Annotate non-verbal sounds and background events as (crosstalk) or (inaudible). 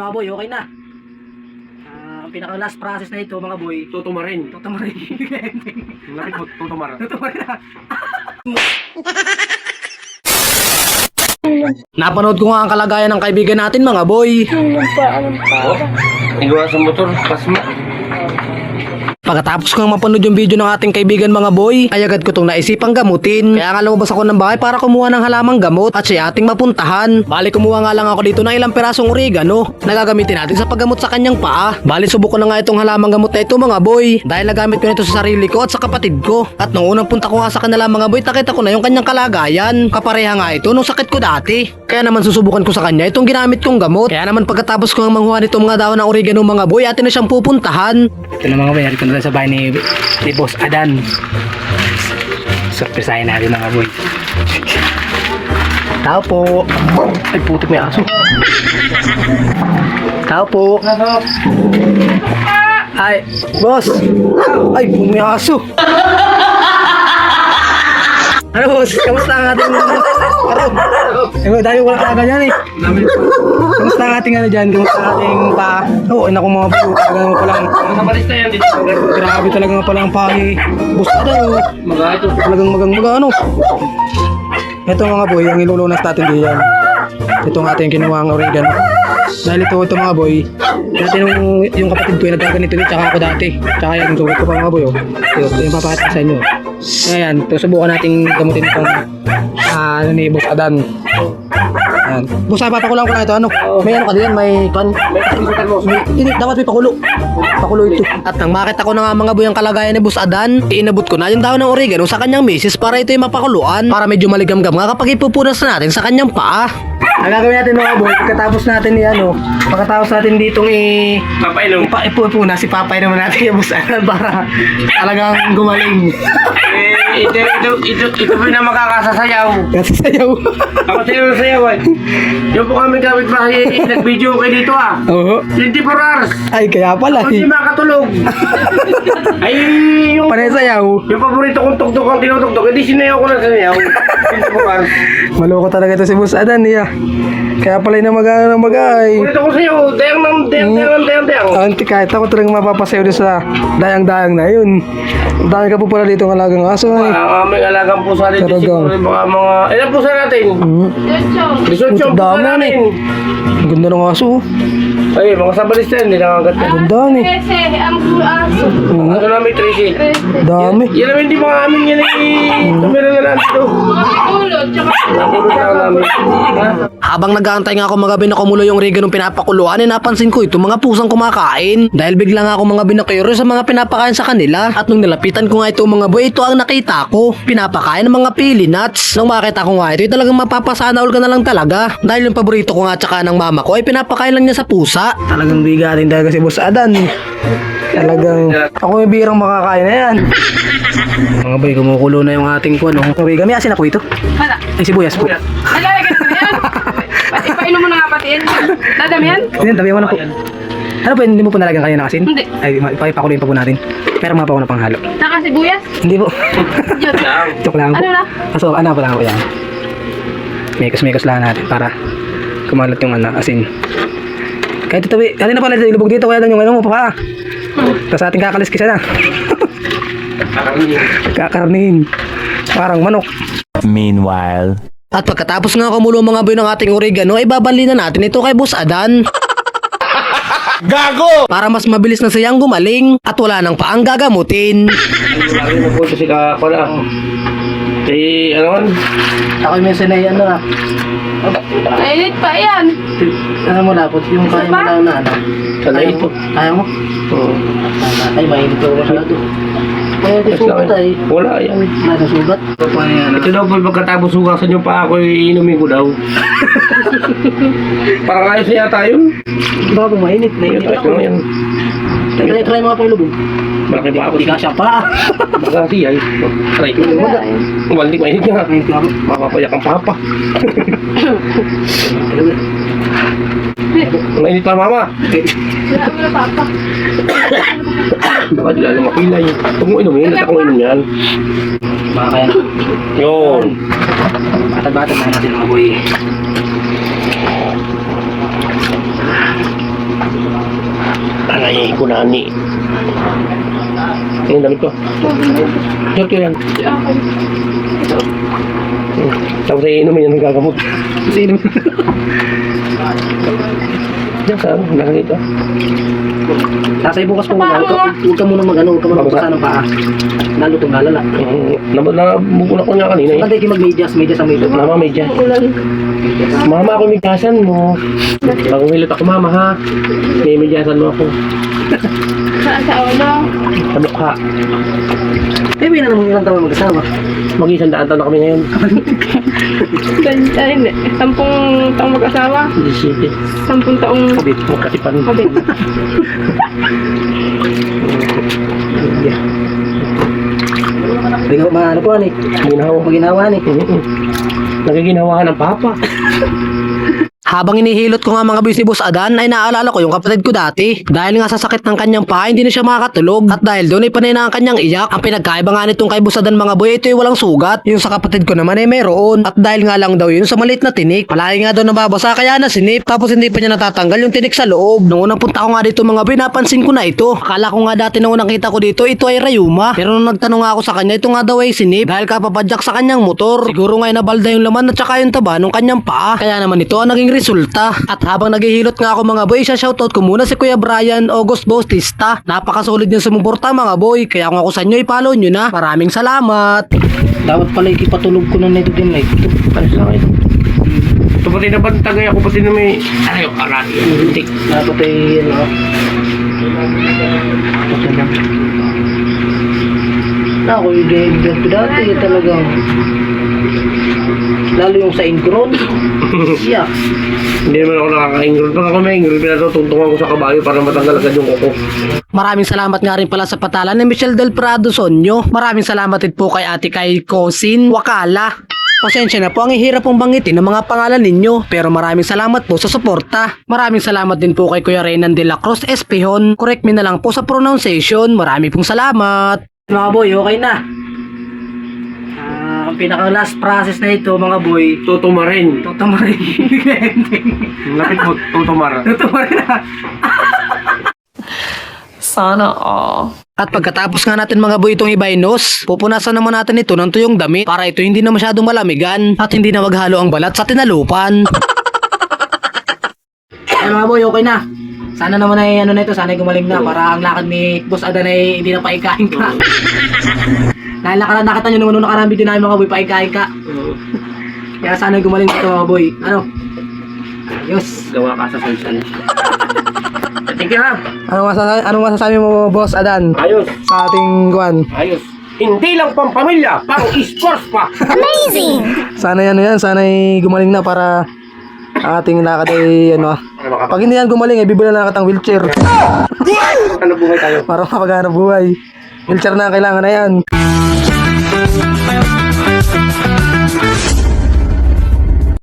mga boy, okay na. Ah, ang pinaka last process na ito mga boy, Tutumarin. tutamarin. Laki ko, tutumara. tutamarin na. (laughs) Napanood ko nga ang kalagayan ng kaibigan natin mga boy. Igawa sa motor, pasma. Pagkatapos ko nga mapanood yung video ng ating kaibigan mga boy, ay agad ko itong naisipang gamutin. Kaya nga lumabas ako ng bahay para kumuha ng halamang gamot at siya ating mapuntahan. Bali kumuha nga lang ako dito ng ilang pirasong oregano na gagamitin natin sa paggamot sa kanyang paa. Bali subok ko na nga itong halamang gamot na ito mga boy dahil nagamit ko nito sa sarili ko at sa kapatid ko. At nung unang punta ko nga sa kanila mga boy, nakita ko na yung kanyang kalagayan. Kapareha nga ito nung sakit ko dati. Kaya naman susubukan ko sa kanya itong ginamit kong gamot. Kaya naman pagkatapos ko nga manghuha nito mga dahon ng oregano mga boy, atin na siyang pupuntahan. Ito na mga boy, narito na sa bahay ni, ni Boss Adan. Surprisahin natin mga boy. Tao po. Ay, putik may aso. Tao po. Ay, boss. Ay, may aso. Ano boss? Kamusta ang ating... Ano? Eh, dahil wala ka ganyan eh. Kamusta ang ating ano dyan? Kamusta ang ating pa... Oo, oh, naku mga po. Talagang palang... Nakabalis na yan dito. Grabe talaga nga palang pagi. Boss Adan oh. Mga ito. Talagang magang maga ano. Ito mga boy, ang ilulunas natin diyan. Ito ang ating kinuha ang oregano. Dahil ito, ito mga boy, dati nung yung kapatid ko yung nagkaganito din, tsaka ako dati. Tsaka yan, sugat ko pa mga boy, oh. Ito, ito yung papakita sa inyo. Ayan, ito, subukan nating gamutin itong, ah, ano ni Boss Adan. Ayan. Boss, ah, papakulang ko na ito, ano? May ano ka din, may pan. May, hindi, dapat may pakulo. Pakulo ito. At nang makita ko na nga mga boy ang kalagayan ni Boss Adan, inabot ko na yung daon ng oregano sa kanyang misis para ito yung mapakuluan para medyo maligamgam nga kapag ipupunas na natin sa kanyang paa. Ang gagawin natin mga boy, pagkatapos natin ni ano, pagkatapos natin ditong i... Papainom. Ipa, ipupuna si Papay naman natin yung Boss Adan para talagang gumaling. (laughs) Eh, ito, ito, ito, ito po na makakasasayaw. Kasi sayaw. Ako sa'yo na sayaw eh. Yung po kami kapit bahay, nag-video kayo dito ah. Oo. 24 hours. Ay, kaya pala. Hindi eh. makatulog. (laughs) Ay, yung, Panay sayaw. yung paborito kong tuktok ang tinutugtok, hindi sinayaw ko na sinayaw. 24 hours. Maloko talaga ito si Boss Adan niya. Kaya pala yung mag ng magay. Paborito ko sa'yo, dayang ng dayang, dayang, dayang, dayang. Auntie, kahit ako talagang mapapasayo din sa dayang-dayang na yun. Ang dami ka po pala dito ng alagang aso ay. Ang aming alagang pusa rin, Talagang. siguro yung mga mga... Ilan pusa natin? Mm. 18 Puto, pusa dami natin. Ang ganda ng aso. oh. Ay, mga sabalis na yun, hindi nangagat na. Ang ganda ni. Kasi ang aso. Ano namin, Tracy? Dami. Yan naman hindi mga amin yan eh. Tumira na na namin. Ha? Habang nag-aantay nga ako mga binakumulo yung riganong pinapakuluan, eh napansin ko ito mga pusang kumakain. Dahil bigla nga ako mga binakiro sa mga pinapakain sa kanila. At nung nilapitan ko nga ito mga boy, ito ang nakita ko. Pinapakain ng mga pili nuts. Nung makita ko nga ito, eh, talagang mapapasana all ka na lang talaga. Dahil yung paborito ko nga tsaka ng mama ko ay pinapakain lang niya sa pusa. Talagang bigatin talaga si Boss Adan. Talagang ako may birang makakain na yan. (laughs) mga boy, kumukulo na yung ating kuwan. No? Origami, asin ako ito. Hala. Ay, sibuyas po. Nalalagyan mo na yan. (laughs) Pati painom mo na nga pati yan. Dadami yan? Hindi, tabi mo na po. Ano po, hindi mo po nalagyan kayo ng asin? Hindi. Ay, ipapakuloyin pa po natin. Pero mga pa ako na panghalo. Saka sibuyas? Hindi po. (laughs) Diyan. Joke lang po. Ano na? Kaso, ano po lang po yan. Mekos-mekos lang natin para kumalat yung ano, asin. Kahit ito, halin na pala dito, ilubog dito, kaya doon yung ano mo pa. Tapos ating kakaliskisa na. (laughs) Kakarnihin. Parang manok. Meanwhile. At pagkatapos nga kumulo mga boy ng ating oregano, ay babali na natin ito kay Boss Adan. (laughs) Gago! Para mas mabilis na siyang gumaling at wala nang paang gagamutin. Lagi na po si ka pala. Si ano man? Ako yung minsan ay ano ah. Mainit pa yan. Ano mo lapot, yung kaya mo na na ano. Sanay ito. Kaya mo? Oo. Ay, mainit ko masyado. Kaya di Mas sugat laki. ay. Wala yan. Nasa sugat. Ito daw po pagkatapos hugasan yung pa ako iinumin ko daw. (laughs) Parang ayos na yata yun. Bago mainit, nainit Ayos ako. lang yan. Try, try mga pailubog. Malaki pa ako. Hindi ka siya pa. Baga si ay. Try ko. Eh. Hindi mainit nga. Mainit. Mapapayak ang papa. (laughs) Mainit pa mama. (laughs) Baka di lalo makilay. Huwag mo inumin. At ako inom yan. Baka kaya. Yun. Batag-batag na natin mga boy. ko na ani. Yung damit ko. Diyan ko yan. Tapos ay inumin yan ng gagamot. Sino? (laughs) Diyan sa ano, nakakita. Tatay bukas po muna. Huwag ka- huwag ka muna mag-ano. Huwag ka muna Babasa. buksan ng paa. Lalo itong lalala. Mm, na, nabubulak ko niya kanina eh. Maganda yung mag-medyas. Medyas ang may ito. Mama, may dyan. Mama, ako may gasan mo. Pag umilot ako, mama ha. May medyasan mo ako. Saan sa ulo? Sa mukha. Eh, may na naman ilang taon mag-asawa. Mag-isang daan taon na kami ngayon. Ay. Sampung taong mag-asawa. 17. Sampung taong Kabit mo katipan. kabit. Hindi ka maano po, eh. Ginawa. Ginawa, eh. Mm-mm. Nagiginawa ng papa. Habang inihilot ko nga mga boy si Boss Adan ay naalala ko yung kapatid ko dati. Dahil nga sa sakit ng kanyang paa, hindi na siya makakatulog. At dahil doon ay panay na ang kanyang iyak. Ang pinagkaiba nga nitong kay Boss Adan mga boy, ito ay walang sugat. Yung sa kapatid ko naman ay meron. At dahil nga lang daw yun sa maliit na tinik. Palagi nga daw nababasa kaya nasinip. Tapos hindi pa niya natatanggal yung tinik sa loob. Nung unang punta ko nga dito mga boy, napansin ko na ito. Akala ko nga dati nung unang kita ko dito, ito ay rayuma. Pero nung nagtanong ako sa kanya, ito nga daw ay sinip. Dahil kapapadyak sa kanyang motor. Siguro nga ay nabalda yung laman at saka yung taba ng kanyang paa. Kaya naman ito ang naging resulta. At habang naghihilot nga ako mga boy, siya shoutout ko muna si Kuya Brian August Bautista. Napakasolid niya sumuporta mga boy. Kaya kung ako sa inyo, i-follow nyo na. Maraming salamat. Dapat pala ikipatulog ko na nito din like ito. Ano sa akin? Ito pati na bantagay ako pati na may... Ano yung karami? Hindi. Dapat ay ano. Ako yung gagawin ko dati talagang lalo yung sa Ingron. (laughs) Yeah. Hindi naman ako nakaka-ingrid. Pag ako may ingrid, pinatutungtungan ko sa kabayo para matanggal agad yung kuko. Maraming salamat nga rin pala sa patala ni Michelle Del Prado Sonyo. Maraming salamat din po kay ate kay Cosin Wakala. Pasensya na po ang ihirap pong banggitin ng mga pangalan ninyo pero maraming salamat po sa suporta. Maraming salamat din po kay Kuya Renan de la Cruz Espihon. Correct me na lang po sa pronunciation. Marami pong salamat. Mga boy, okay na. Ang pinaka last process na ito mga boy. Tutumarin. Tutumarin. Lapit mo, tutumara. Tutumarin na. Sana all. At pagkatapos nga natin mga boy itong ibainos, pupunasan naman natin ito ng tuyong damit para ito hindi na masyadong malamigan at hindi na maghalo ang balat sa tinalupan. (laughs) Ay mga boy, okay na. Sana naman ay ano na ito, sana ay gumaling na para ang lakad ni Boss Adan ay hindi na paikain ka. (laughs) Dahil nakala nakita nyo nung unang nakarang video namin mga boy, paikain ka. Kaya sana gumaling ito mga boy. Ano? Ayos. Gawa ka sa sunsan. Thank you ha. Ano masasabi, ano masasabi mo Boss Adan Ayos. sa ating guwan? Ayos. Hindi lang pang pamilya, pang sports pa. Sana yan, yan, sana ay gumaling na para ang ating lakad ay ano. Ano makapag- Pag hindi yan gumaling, ay bibili na kitang wheelchair Ano buhay tayo? para makapaghanap buhay. Wheelchair na ang kailangan na yan.